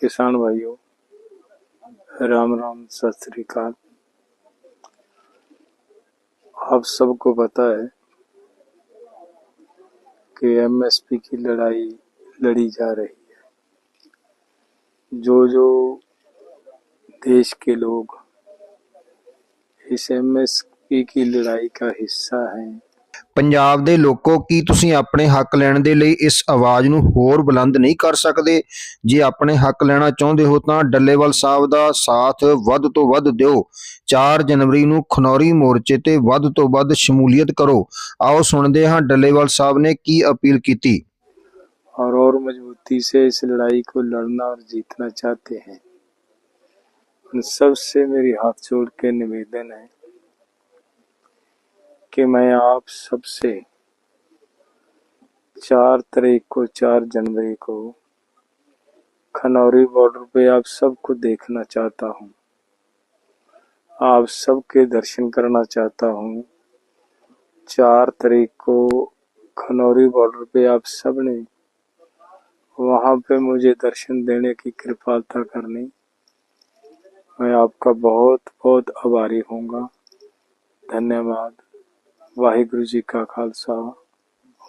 किसान भाइयों, राम राम, सत आप सबको पता है कि एमएसपी की लड़ाई लड़ी जा रही है। जो जो देश के लोग इस एमएसपी की लड़ाई का हिस्सा हैं ਪੰਜਾਬ ਦੇ ਲੋਕੋ ਕੀ ਤੁਸੀਂ ਆਪਣੇ ਹੱਕ ਲੈਣ ਦੇ ਲਈ ਇਸ ਆਵਾਜ਼ ਨੂੰ ਹੋਰ ਬੁਲੰਦ ਨਹੀਂ ਕਰ ਸਕਦੇ ਜੇ ਆਪਣੇ ਹੱਕ ਲੈਣਾ ਚਾਹੁੰਦੇ ਹੋ ਤਾਂ ਡੱਲੇਵਾਲ ਸਾਹਿਬ ਦਾ ਸਾਥ ਵੱਧ ਤੋਂ ਵੱਧ ਦਿਓ 4 ਜਨਵਰੀ ਨੂੰ ਖਨੌਰੀ ਮੋਰਚੇ ਤੇ ਵੱਧ ਤੋਂ ਵੱਧ ਸ਼ਮੂਲੀਅਤ ਕਰੋ ਆਓ ਸੁਣਦੇ ਹਾਂ ਡੱਲੇਵਾਲ ਸਾਹਿਬ ਨੇ ਕੀ ਅਪੀਲ ਕੀਤੀ और और मजबूती से इस लड़ाई को लड़ना और जीतना चाहते हैं उन सब से मेरी हाथ जोड़ के निवेदन है कि मैं आप सबसे चार तारीख को, चार जनवरी को खनौरी बॉर्डर पे आप सबको देखना चाहता हूँ। आप सबके दर्शन करना चाहता हूँ। चार तारीख को खनौरी बॉर्डर पे आप सबने वहाँ पे मुझे दर्शन देने की कृपालता करनी। मैं आपका बहुत बहुत आभारी होऊँगा। धन्यवाद। ਵਾਹਿਗੁਰੂ ਜੀ ਕਾ ਖਾਲਸਾ,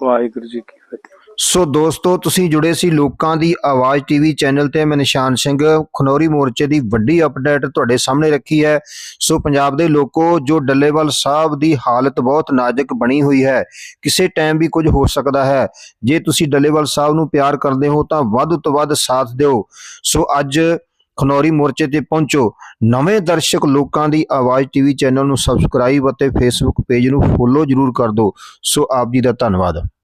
ਵਾਹਿਗੁਰੂ ਜੀ ਕੀ ਫਤਿਹ। ਸੋ ਦੋਸਤੋ, ਤੁਸੀਂ ਜੁੜੇ ਸੀ ਲੋਕਾਂ ਦੀ ਆਵਾਜ਼ ਟੀਵੀ ਚੈਨਲ ਤੇ, ਮੈਂ ਨਿਸ਼ਾਨ ਸਿੰਘ, ਖਨੌਰੀ ਮੋਰਚੇ ਦੀ ਵੱਡੀ ਅਪਡੇਟ ਤੁਹਾਡੇ ਸਾਹਮਣੇ ਰੱਖੀ ਹੈ। ਸੋ ਪੰਜਾਬ ਦੇ ਲੋਕੋ, ਜੋ ਡੱਲੇਵਾਲ ਸਾਹਿਬ ਦੀ ਹਾਲਤ ਬਹੁਤ ਨਾਜ਼ੁਕ ਬਣੀ ਹੋਈ ਹੈ, ਕਿਸੇ ਟਾਈਮ ਵੀ ਕੁਝ ਹੋ ਸਕਦਾ ਹੈ। ਜੇ ਤੁਸੀਂ ਡੱਲੇਵਾਲ ਸਾਹਿਬ ਨੂੰ ਪਿਆਰ ਕਰਦੇ ਹੋ, ਤਾਂ ਵੱਧ ਤੋਂ ਵੱਧ ਸਾਥ ਦਿਓ। ਸੋ ਅੱਜ ਖਨੌਰੀ ਮੋਰਚੇ ਤੇ ਪਹੁੰਚੋ। ਨਵੇਂ ਦਰਸ਼ਕ ਲੋਕਾਂ ਦੀ ਆਵਾਜ਼ ਟੀਵੀ ਚੈਨਲ ਨੂੰ ਸਬਸਕ੍ਰਾਈਬ ਅਤੇ ਫੇਸਬੁੱਕ ਪੇਜ ਨੂੰ ਫੋਲੋ ਜਰੂਰ ਕਰ ਦਿਓ। ਸੋ ਆਪ ਜੀ ਦਾ ਧੰਨਵਾਦ।